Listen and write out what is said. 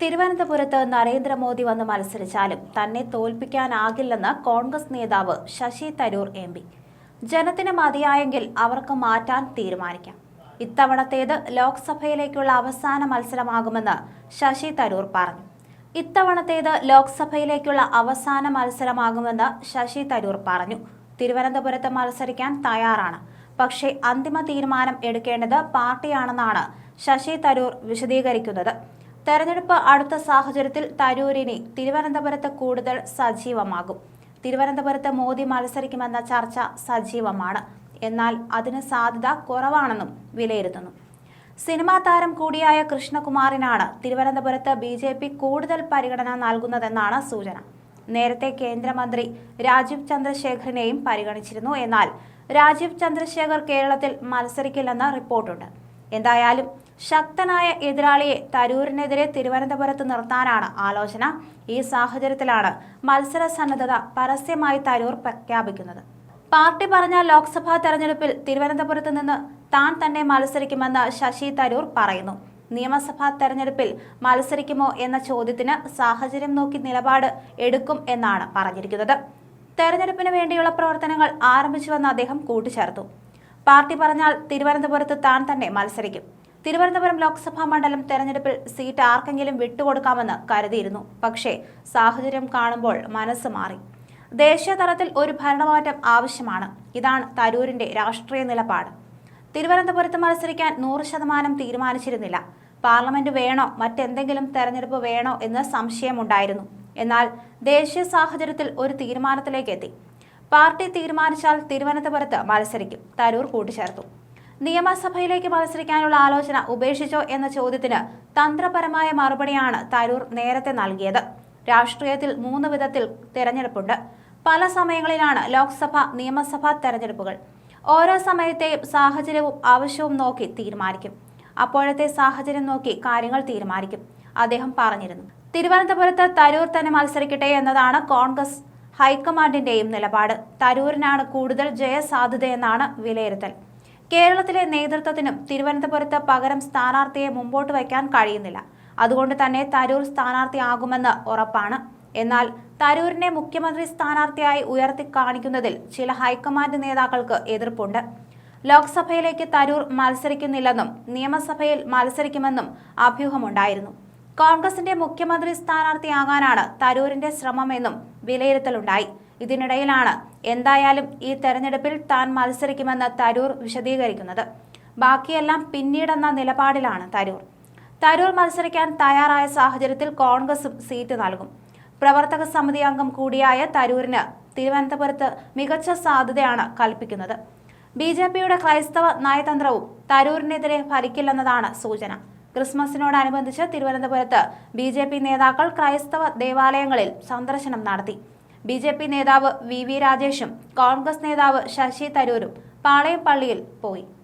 തിരുവനന്തപുരത്ത് നരേന്ദ്രമോദി വന്ന് മത്സരിച്ചാലും തന്നെ തോൽപ്പിക്കാനാകില്ലെന്ന് കോൺഗ്രസ് നേതാവ് ശശി തരൂർ എം പി. ജനത്തിന് മതിയായെങ്കിൽ അവർക്ക് മാറ്റാൻ തീരുമാനിക്കാം. ഇത്തവണത്തേത് ലോക്സഭയിലേക്കുള്ള അവസാന മത്സരമാകുമെന്ന് ശശി തരൂർ പറഞ്ഞു. ഇത്തവണത്തേത് ലോക്സഭയിലേക്കുള്ള അവസാന മത്സരമാകുമെന്ന് ശശി തരൂർ പറഞ്ഞു. തിരുവനന്തപുരത്ത് മത്സരിക്കാൻ തയ്യാറാണ്. പക്ഷേ അന്തിമ തീരുമാനം എടുക്കേണ്ടത് പാർട്ടിയാണെന്നാണ് ശശി തരൂർ വിശദീകരിക്കുന്നത്. തെരഞ്ഞെടുപ്പ് അടുത്ത സാഹചര്യത്തിൽ തരൂരിനെ തിരുവനന്തപുരത്ത് കൂടുതൽ സജീവമാകും. തിരുവനന്തപുരത്ത് മോദി മത്സരിക്കുമെന്ന ചർച്ച സജീവമാണ്. എന്നാൽ അതിന് സാധ്യത കുറവാണെന്നും വിലയിരുത്തുന്നു. സിനിമാ താരം കൂടിയായ കൃഷ്ണകുമാറിനാണ് തിരുവനന്തപുരത്ത് ബി ജെ പി കൂടുതൽ പരിഗണന നൽകുന്നതെന്നാണ് സൂചന. നേരത്തെ കേന്ദ്രമന്ത്രി രാജീവ് ചന്ദ്രശേഖറിനെയും പരിഗണിച്ചിരുന്നു. എന്നാൽ രാജീവ് ചന്ദ്രശേഖർ കേരളത്തിൽ മത്സരിക്കില്ലെന്ന റിപ്പോർട്ടുണ്ട്. എന്തായാലും ശക്തനായ എതിരാളിയെ തരൂരിനെതിരെ തിരുവനന്തപുരത്ത് നിർത്താനാണ് ആലോചന. ഈ സാഹചര്യത്തിലാണ് മത്സര സന്നദ്ധത പരസ്യമായി തരൂർ പ്രഖ്യാപിക്കുന്നത്. പാർട്ടി പറഞ്ഞ ലോക്സഭാ തെരഞ്ഞെടുപ്പിൽ തിരുവനന്തപുരത്ത് നിന്ന് താൻ തന്നെ മത്സരിക്കുമെന്ന് ശശി തരൂർ പറയുന്നു. നിയമസഭാ തെരഞ്ഞെടുപ്പിൽ മത്സരിക്കുമോ എന്ന ചോദ്യത്തിന് സാഹചര്യം നോക്കി നിലപാട് എടുക്കും എന്നാണ് പറഞ്ഞിരിക്കുന്നത്. തെരഞ്ഞെടുപ്പിന് വേണ്ടിയുള്ള പ്രവർത്തനങ്ങൾ ആരംഭിച്ചുവെന്ന് അദ്ദേഹം കൂട്ടിച്ചേർത്തു. പാർട്ടി പറഞ്ഞാൽ തിരുവനന്തപുരത്ത് താൻ തന്നെ മത്സരിക്കും. തിരുവനന്തപുരം ലോക്സഭാ മണ്ഡലം തെരഞ്ഞെടുപ്പിൽ സീറ്റ് ആർക്കെങ്കിലും വിട്ടുകൊടുക്കാമെന്ന് കരുതിയിരുന്നു. പക്ഷേ സാഹചര്യം കാണുമ്പോൾ മനസ്സ് മാറി. ദേശീയ തലത്തിൽ ഒരു ഭരണമാറ്റം ആവശ്യമാണ്. ഇതാണ് തരൂരിന്റെ രാഷ്ട്രീയ നിലപാട്. തിരുവനന്തപുരത്ത് മത്സരിക്കാൻ നൂറ് ശതമാനം തീരുമാനിച്ചിരുന്നില്ല. പാർലമെന്റ് വേണോ മറ്റെന്തെങ്കിലും തെരഞ്ഞെടുപ്പ് വേണോ എന്ന് സംശയമുണ്ടായിരുന്നു. എന്നാൽ ദേശീയ സാഹചര്യത്തിൽ ഒരു തീരുമാനത്തിലേക്ക് എത്തി പാർട്ടി തീരുമാനിച്ചാൽ തിരുവനന്തപുരത്ത് മത്സരിക്കും. തരൂർ കൂട്ടിച്ചേർത്തു നിയമസഭയിലേക്ക് മത്സരിക്കാനുള്ള ആലോചന ഉപേക്ഷിച്ചോ എന്ന ചോദ്യത്തിന് തന്ത്രപരമായ മറുപടിയാണ് തരൂർ നേരത്തെ നൽകിയത്. രാഷ്ട്രീയത്തിൽ മൂന്ന് വിധത്തിൽ തെരഞ്ഞെടുപ്പുണ്ട്. പല സമയങ്ങളിലാണ് ലോക്സഭ നിയമസഭാ തെരഞ്ഞെടുപ്പുകൾ. ഓരോ സമയത്തെയും സാഹചര്യവും ആവശ്യവും നോക്കി തീരുമാനിക്കും. അപ്പോഴത്തെ സാഹചര്യം നോക്കി കാര്യങ്ങൾ തീരുമാനിക്കും. അദ്ദേഹം പറഞ്ഞിരുന്നു. തിരുവനന്തപുരത്ത് തരൂർ തന്നെ മത്സരിക്കട്ടെ എന്നതാണ് കോൺഗ്രസ് ഹൈക്കമാൻഡിന്റെയും നിലപാട്. തരൂരിനാണ് കൂടുതൽ ജയസാധ്യതയെന്നാണ് വിലയിരുത്തൽ. കേരളത്തിലെ നേതൃത്വത്തിനും തിരുവനന്തപുരത്ത് പകരം സ്ഥാനാർത്ഥിയെ മുമ്പോട്ട് വയ്ക്കാൻ കഴിയുന്നില്ല. അതുകൊണ്ട് തന്നെ തരൂർ സ്ഥാനാർത്ഥിയാകുമെന്ന് ഉറപ്പാണ്. എന്നാൽ തരൂരിനെ മുഖ്യമന്ത്രി സ്ഥാനാർത്ഥിയായി ഉയർത്തി കാണിക്കുന്നതിൽ ചില ഹൈക്കമാൻഡ് നേതാക്കൾക്ക് എതിർപ്പുണ്ട്. ലോക്സഭയിലേക്ക് തരൂർ മത്സരിക്കുന്നില്ലെന്നും നിയമസഭയിൽ മത്സരിക്കുമെന്നും അഭ്യൂഹമുണ്ടായിരുന്നു. കോൺഗ്രസിന്റെ മുഖ്യമന്ത്രി സ്ഥാനാർത്ഥിയാകാനാണ് തരൂരിന്റെ ശ്രമമെന്നും വിലയിരുത്തലുണ്ടായി. ഇതിനിടയിലാണ്. എന്തായാലും ഈ തെരഞ്ഞെടുപ്പിൽ താൻ മത്സരിക്കുമെന്ന് തരൂർ വിശദീകരിക്കുന്നത്. ബാക്കിയെല്ലാം പിന്നീടെന്ന നിലപാടിലാണ് തരൂർ. തരൂർ മത്സരിക്കാൻ തയ്യാറായ സാഹചര്യത്തിൽ കോൺഗ്രസും സീറ്റ് നൽകും. പ്രവർത്തക സമിതി അംഗം കൂടിയായ തരൂരിന് തിരുവനന്തപുരത്ത് മികച്ച സാധ്യതയാണ് കൽപ്പിക്കുന്നത്. ബി ജെ പിയുടെ ക്രൈസ്തവ നയതന്ത്രവും തരൂരിനെതിരെ ഫലിക്കില്ലെന്നതാണ് സൂചന. ക്രിസ്മസിനോടനുബന്ധിച്ച് തിരുവനന്തപുരത്ത് ബി ജെ പി നേതാക്കൾ ക്രൈസ്തവ ദേവാലയങ്ങളിൽ സന്ദർശനം നടത്തി. ബി ജെ പി നേതാവ് വി വി രാജേഷും കോൺഗ്രസ് നേതാവ് ശശി തരൂരും പാളയം പള്ളിയിൽ പോയി